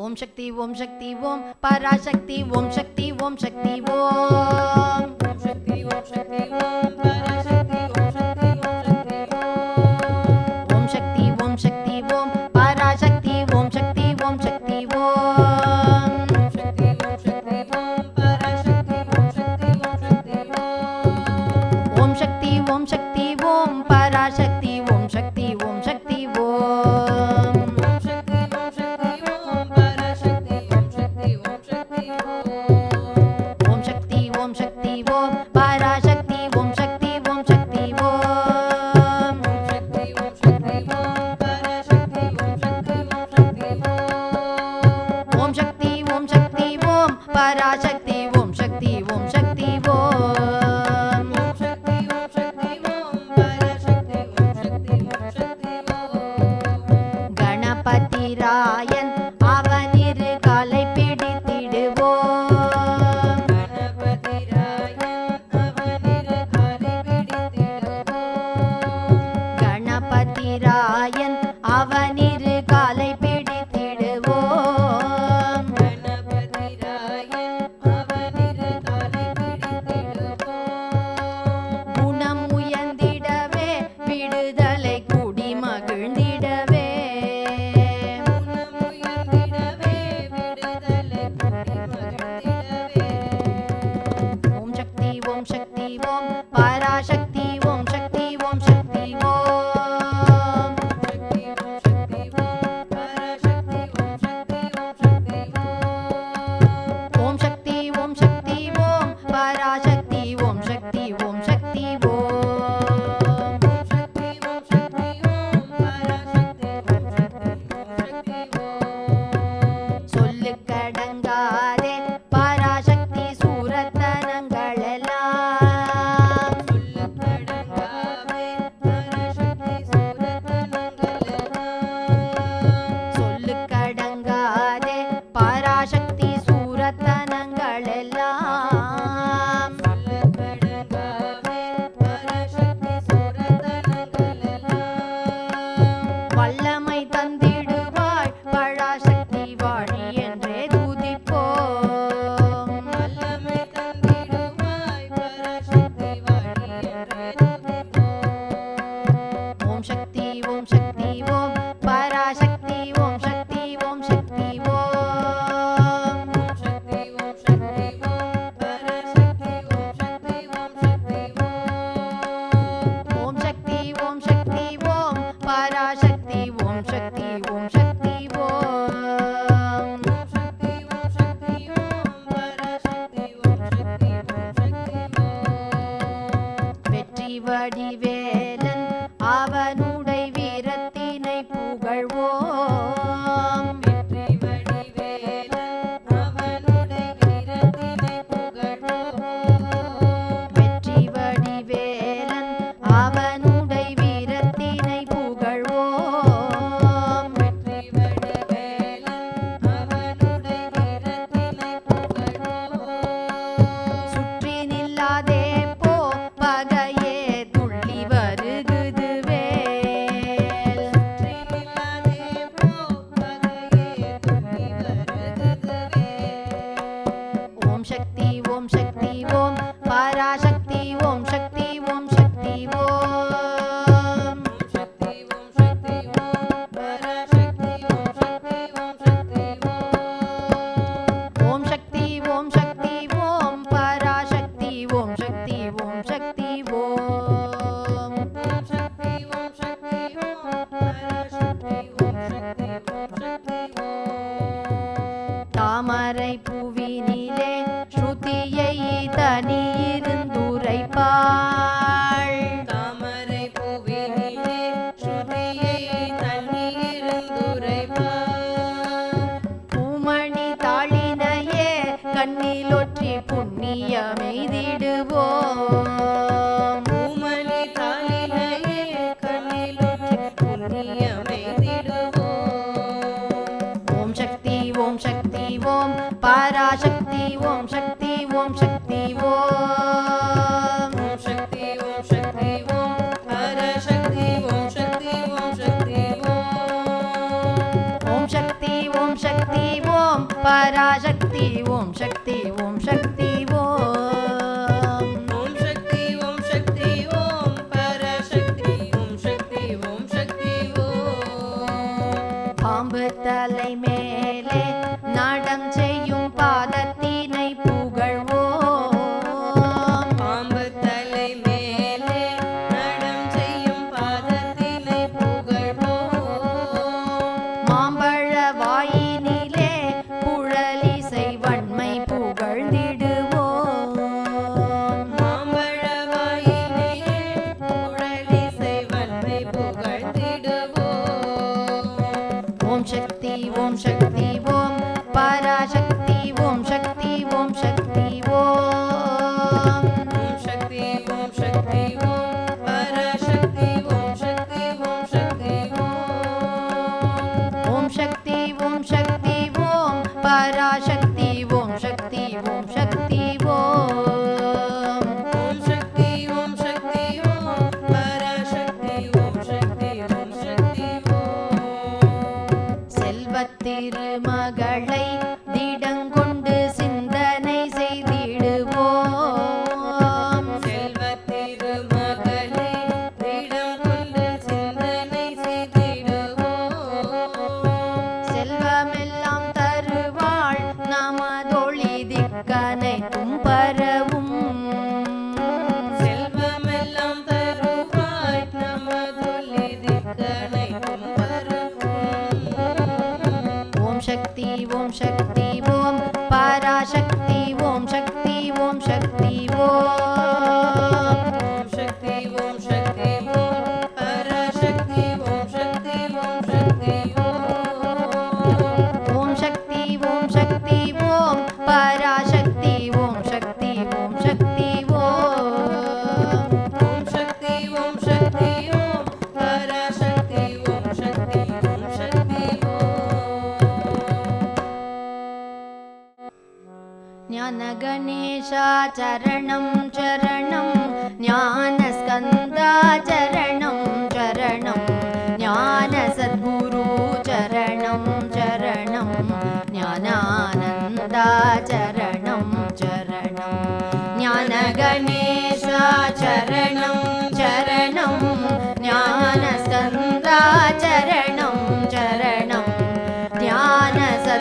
ஓம் சக்தி ஓம் சக்தி ஓம் பராசக்தி ஓம் சக்தி ஓம் சக்தி ஓம். சக்தி ஓம் சக்தி ஓம். பராசக்தி ஓம் சக்தி ஓம் சக்தி.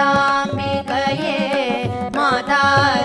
માતા મેં કહીએ માતા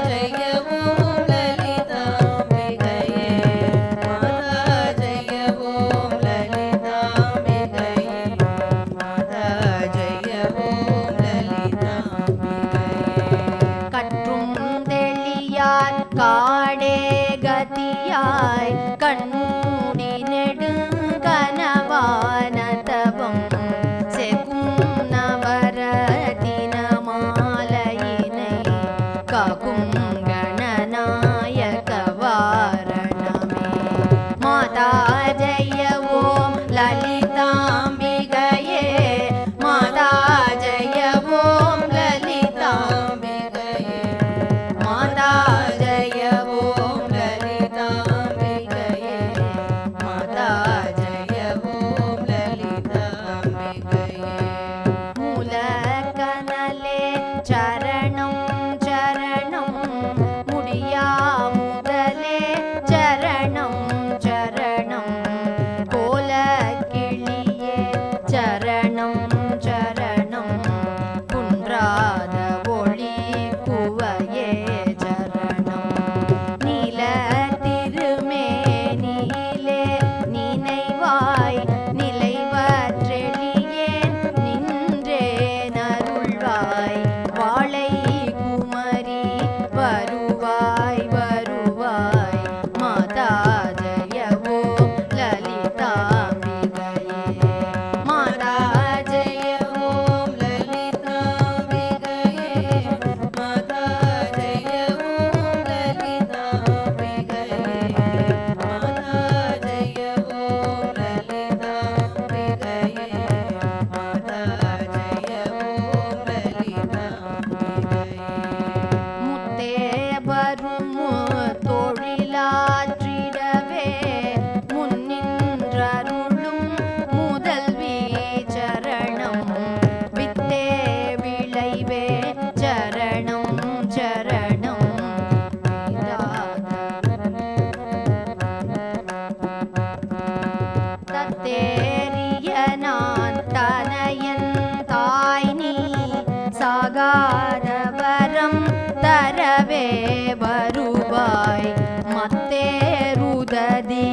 வருவாய். மத்தேருததி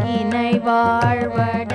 கிணை வாழ்வடையேன்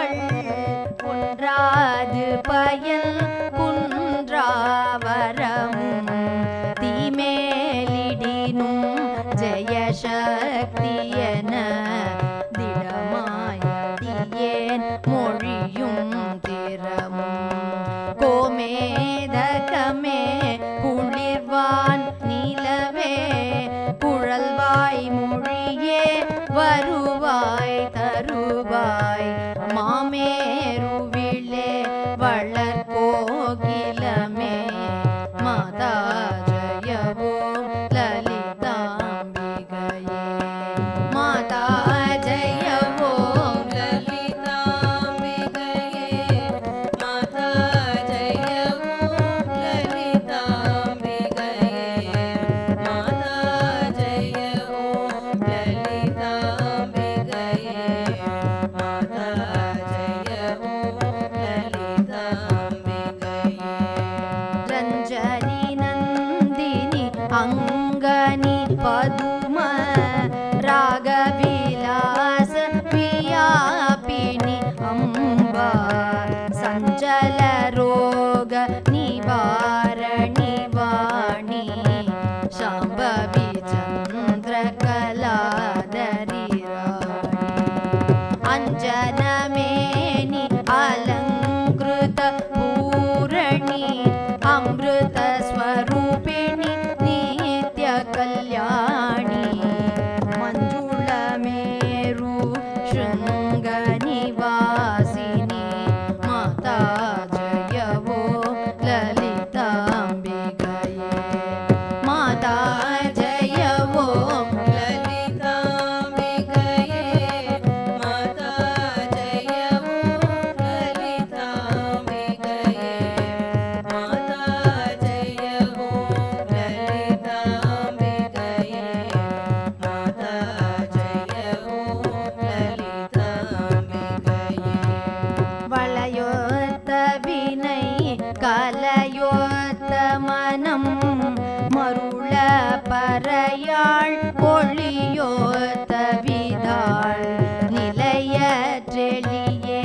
செயல்கள் குன்றாது பயன் நிலையற்றெளியே